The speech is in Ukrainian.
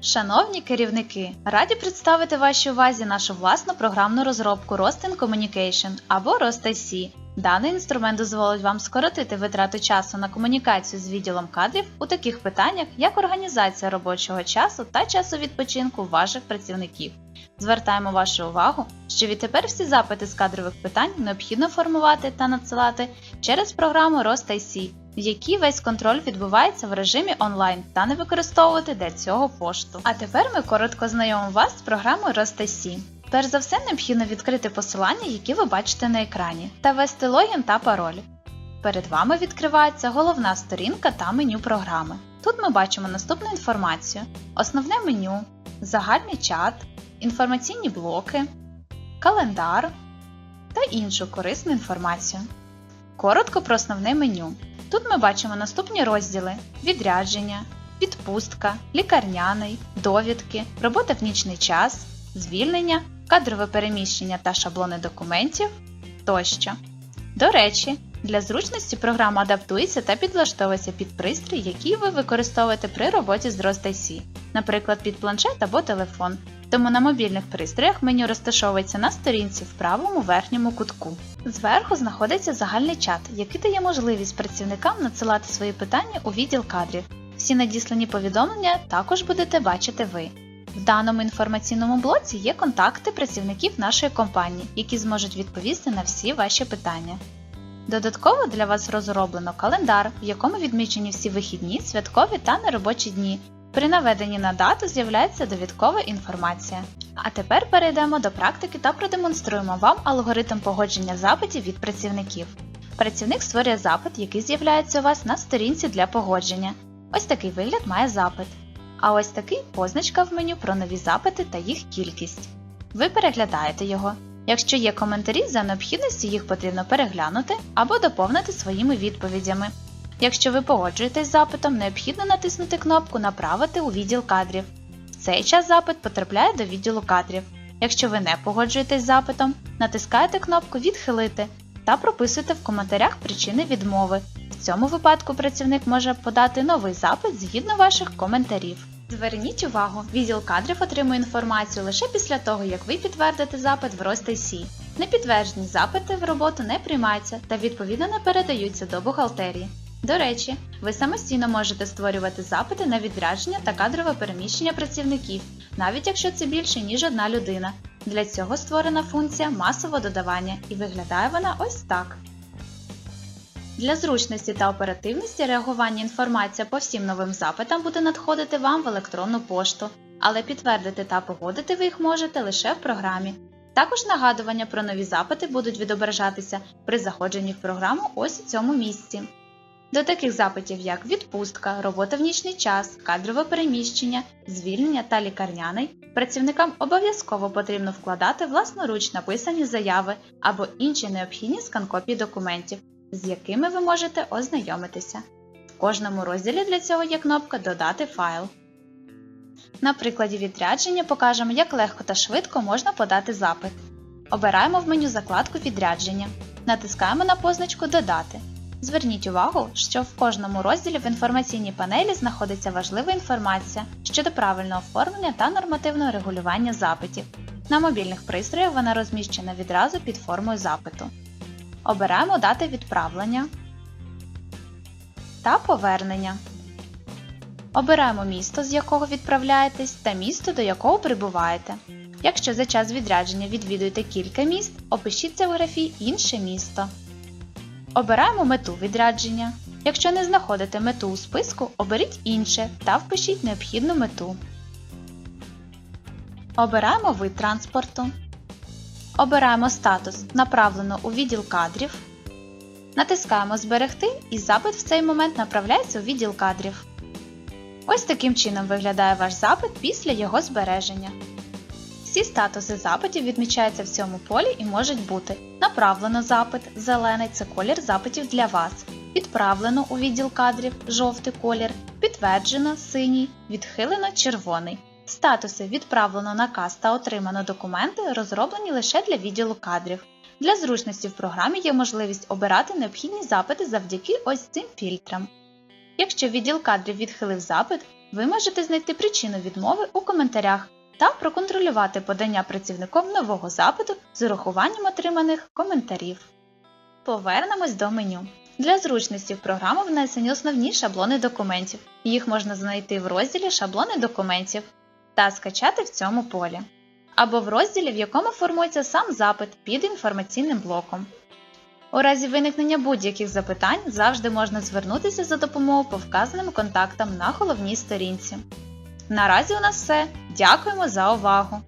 Шановні керівники, раді представити вашій увазі нашу власну програмну розробку Rostin Communication або ROST-IC. Даний інструмент дозволить вам скоротити витрату часу на комунікацію з відділом кадрів у таких питаннях, як організація робочого часу та часу відпочинку ваших працівників. Звертаємо вашу увагу, що відтепер всі запити з кадрових питань необхідно формувати та надсилати через програму ROST-IC, в якій весь контроль відбувається в режимі онлайн та не використовувати для цього пошту. А тепер ми коротко знайомимо вас з програмою ROST-IC. Перш за все необхідно відкрити посилання, які ви бачите на екрані, та ввести логін та пароль. Перед вами відкривається головна сторінка та меню програми. Тут ми бачимо наступну інформацію: основне меню, загальний чат, інформаційні блоки, календар та іншу корисну інформацію. Коротко про основне меню. Тут ми бачимо наступні розділи: відрядження, відпустка, лікарняний, довідки, робота в нічний час, звільнення, кадрове переміщення та шаблони документів тощо. До речі, для зручності програма адаптується та підлаштовується під пристрій, який ви використовуєте при роботі з ROST-IC, наприклад, під планшет або телефон. Тому на мобільних пристроях меню розташовується на сторінці в правому верхньому кутку. Зверху знаходиться загальний чат, який дає можливість працівникам надсилати свої питання у відділ кадрів. Всі надіслані повідомлення також будете бачити ви. В даному інформаційному блоці є контакти працівників нашої компанії, які зможуть відповісти на всі ваші питання. Додатково для вас розроблено календар, в якому відмічені всі вихідні, святкові та неробочі дні. При наведенні на дату з'являється довідкова інформація. А тепер перейдемо до практики та продемонструємо вам алгоритм погодження запитів від працівників. Працівник створює запит, який з'являється у вас на сторінці для погодження. Ось такий вигляд має запит. А ось такий позначка в меню про нові запити та їх кількість. Ви переглядаєте його. Якщо є коментарі, за необхідності їх потрібно переглянути або доповнити своїми відповідями. Якщо ви погоджуєтесь з запитом, необхідно натиснути кнопку Направити у відділ кадрів. В цей час запит потрапляє до відділу кадрів. Якщо ви не погоджуєтесь з запитом, натискаєте кнопку Відхилити та прописуєте в коментарях причини відмови. В цьому випадку працівник може подати новий запит згідно ваших коментарів. Зверніть увагу, відділ кадрів отримує інформацію лише після того, як ви підтвердите запит в ROST-IC. Непідтверджені запити в роботу не приймаються та відповідно не передаються до бухгалтерії. До речі, ви самостійно можете створювати запити на відрядження та кадрове переміщення працівників, навіть якщо це більше, ніж одна людина. Для цього створена функція масового додавання і виглядає вона ось так. Для зручності та оперативності реагування інформація по всім новим запитам буде надходити вам в електронну пошту, але підтвердити та погодити ви їх можете лише в програмі. Також нагадування про нові запити будуть відображатися при заходженні в програму ось у цьому місці. До таких запитів, як відпустка, робота в нічний час, кадрове переміщення, звільнення та лікарняний, працівникам обов'язково потрібно вкладати власноруч написані заяви або інші необхідні скан-копії документів, з якими ви можете ознайомитися. В кожному розділі для цього є кнопка Додати файл. На прикладі відрядження покажемо, як легко та швидко можна подати запит. Обираємо в меню закладку Відрядження, натискаємо на позначку Додати. Зверніть увагу, що в кожному розділі в інформаційній панелі знаходиться важлива інформація щодо правильного оформлення та нормативного регулювання запитів. На мобільних пристроях вона розміщена відразу під формою запиту. Обираємо дати відправлення та повернення. Обираємо місто, з якого відправляєтесь, та місто, до якого прибуваєте. Якщо за час відрядження відвідуєте кілька міст, опишіться в графі Інше місто. Обираємо мету відрядження. Якщо не знаходите мету у списку, оберіть інше та впишіть необхідну мету. Обираємо вид транспорту. Обираємо статус Направлено у відділ кадрів. Натискаємо Зберегти і запит в цей момент направляється у відділ кадрів. Ось таким чином виглядає ваш запит після його збереження. Всі статуси запитів відмічаються в цьому полі і можуть бути направлено запит, зелений це колір запитів для вас, відправлено у відділ кадрів жовтий колір, підтверджено синій, відхилено червоний. Статуси відправлено наказ та отримано документи розроблені лише для відділу кадрів. Для зручності в програмі є можливість обирати необхідні запити завдяки ось цим фільтрам. Якщо відділ кадрів відхилив запит, ви можете знайти причину відмови у коментарях та проконтролювати подання працівником нового запиту з урахуванням отриманих коментарів. Повернемось до меню. Для зручності в програму внесені основні шаблони документів. Їх можна знайти в розділі Шаблони документів та скачати в цьому полі. Або в розділі, в якому формується сам запит під інформаційним блоком. У разі виникнення будь-яких запитань завжди можна звернутися за допомогою по вказаним контактам на головній сторінці. Наразі у нас все. Дякуємо за увагу!